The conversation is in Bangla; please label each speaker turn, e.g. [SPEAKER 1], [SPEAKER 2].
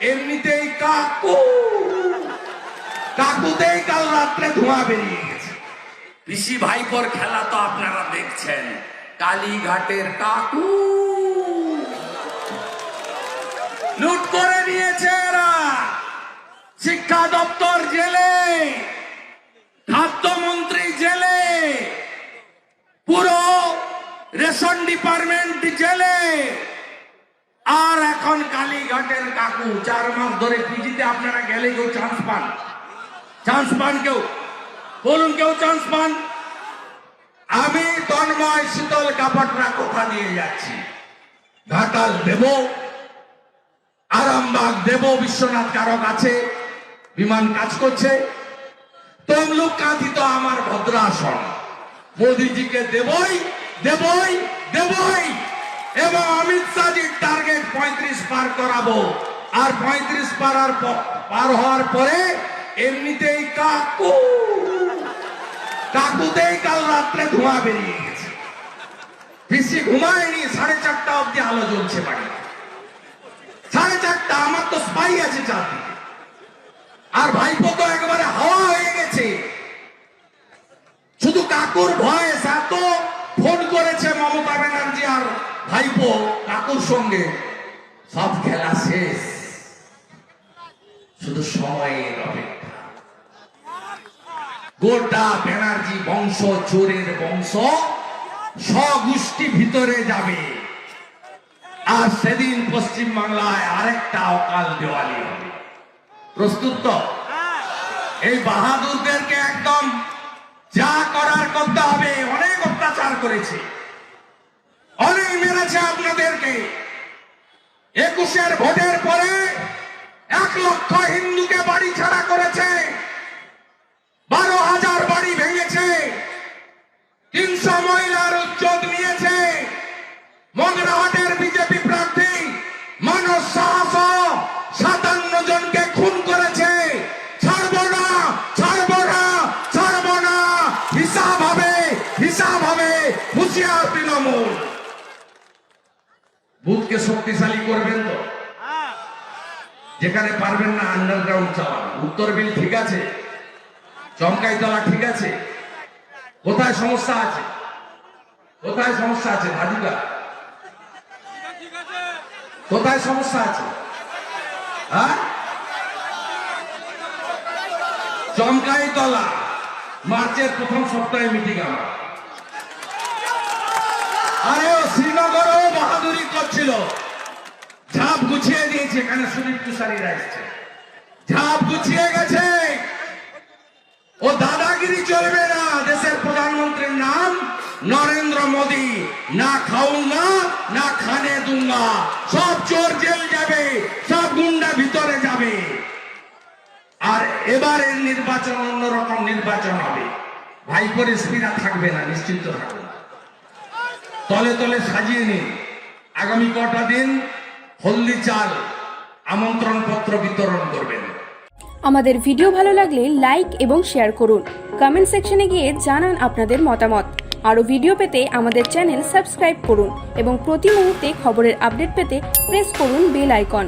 [SPEAKER 1] এমনিতেই কাকু। কাকুতেই কাল রাত্রে ধোঁয়া বেরিয়ে গেছে
[SPEAKER 2] পিসি ভাইপোর খেলা তো আপনারা দেখছেন। কালীঘাটের কাকু। লুট করে নিয়েছে এরা। শিক্ষা দপ্তর জেলে। খাদ্যমন্ত্রী জেলে। পুরো রেশন ডিপার্টমেন্ট জেলে। আর এখন কালীঘাটের কাকু, চার মাস ধরে পিজিতে আপনারা গেলে কেউ চান্স পান। চান্স পান কেউ? বলুন কেউ চান্স পান?
[SPEAKER 1] আমি তন্ময় শীতল কাপড়রা কোথা নিয়ে যাচ্ছি? ঘাটাল দেব, আরামবাগ দেব, বিশ্বনাথ কারক আছে, বিমান কাজ করছে। তমলুক কাঁথি তো আমার ভদ্রাসন। মোদিজিকে দেবই দেবই দেবই। এবং অমিত শাহজির পার করাবো। আর পঁয়ত্রিশ পার পার হওয়ার পরে এমনিতেই কাকু। কাকুতেই কাল রাত্রে ধোঁয়া বেরিয়ে গেছে। পিসি ঘুমায়নি সাড়ে চারটা অব্দি আলো জ্বলছে বাড়ি সাড়ে চারটা, আমার তো স্পাই আছে চারদিকে। আর ভাইপো তো একেবারে হাওয়া হয়ে গেছে। শুধু কাকুর ভয়েস এত ফোন করেছে মমতা ব্যানার্জি আর ভাইপো কাকুর সঙ্গে। সব খেলা শেষ। শুধু সময়ের অপেক্ষা। গোটা ব্যানার্জি বংশ, চোরের বংশ স্বগোষ্ঠী ভিতরে যাবে। আর সেদিন পশ্চিম বাংলায় আরেকটা অকাল দেওয়ালি হবে। প্রস্তুত তো? এই বাহাদুরদেরকে একদম যা করার করতে হবে, অনেক অত্যাচার করেছে। অনেক মেরেছে আপনাদেরকে। একুশের ভোটের পরে এক লক্ষ হিন্দুকে বাড়ি ছাড়া করেছে। বারো হাজার বাড়ি ভেঙেছে। তিনশো মহিলার উদ্যোগ নিয়েছে। মগরাহাটের বিজেপি প্রার্থী মানস সাহস সাতান্ন জনকে খুন করেছে। ছাড়বো না ছাড়বো না ছাড়বো না। হিসাব হবে হিসাব হবে। হুঁশিয়ার তৃণমূল। বুথকে শক্তিশালী করবেন তো? যেখানে পারবেন না আন্ডারগ্রাউন্ড চালান। উত্তর বিল ঠিক আছে, চমকাইতলা ঠিক আছে। কোথায় সমস্যা আছে? কোথায় সমস্যা আছে ধাদিকা কোথায় সমস্যা আছে? হ্যাঁ? চমকাইতলা, মার্চের প্রথম সপ্তাহে মিটিং আমার আরে ও শ্রীনগরও করছিল ঝাপ গুছিয়ে দিয়েছে এখানে সুদীপ তুষারীরা এসছে ঝাপ গুছিয়ে গেছে। ও দাদাগিরি চলবে না, দেশের প্রধানমন্ত্রীর নাম নরেন্দ্র মোদী। না খাউঙ্গা না খানে দুঙ্গা সব চোর জেল যাবে, সব গুন্ডা ভিতরে যাবে। আর এবারের নির্বাচন অন্যরকম নির্বাচন হবে। ভাইপোর স্পিরা থাকবে না, নিশ্চিন্ত থাকবে তলে তলে সাজিয়ে নিন। আগামী কটা দিন হলদি চাল আমন্ত্রণ পত্র বিতরণ করবেন।
[SPEAKER 3] আমাদের ভিডিও ভালো লাগলে লাইক এবং শেয়ার করুন। কমেন্ট সেকশনে গিয়ে জানান আপনাদের মতামত। আরও ভিডিও পেতে আমাদের চ্যানেল সাবস্ক্রাইব করুন এবং প্রতি মুহূর্তে খবরের আপডেট পেতে প্রেস করুন বেল আইকন।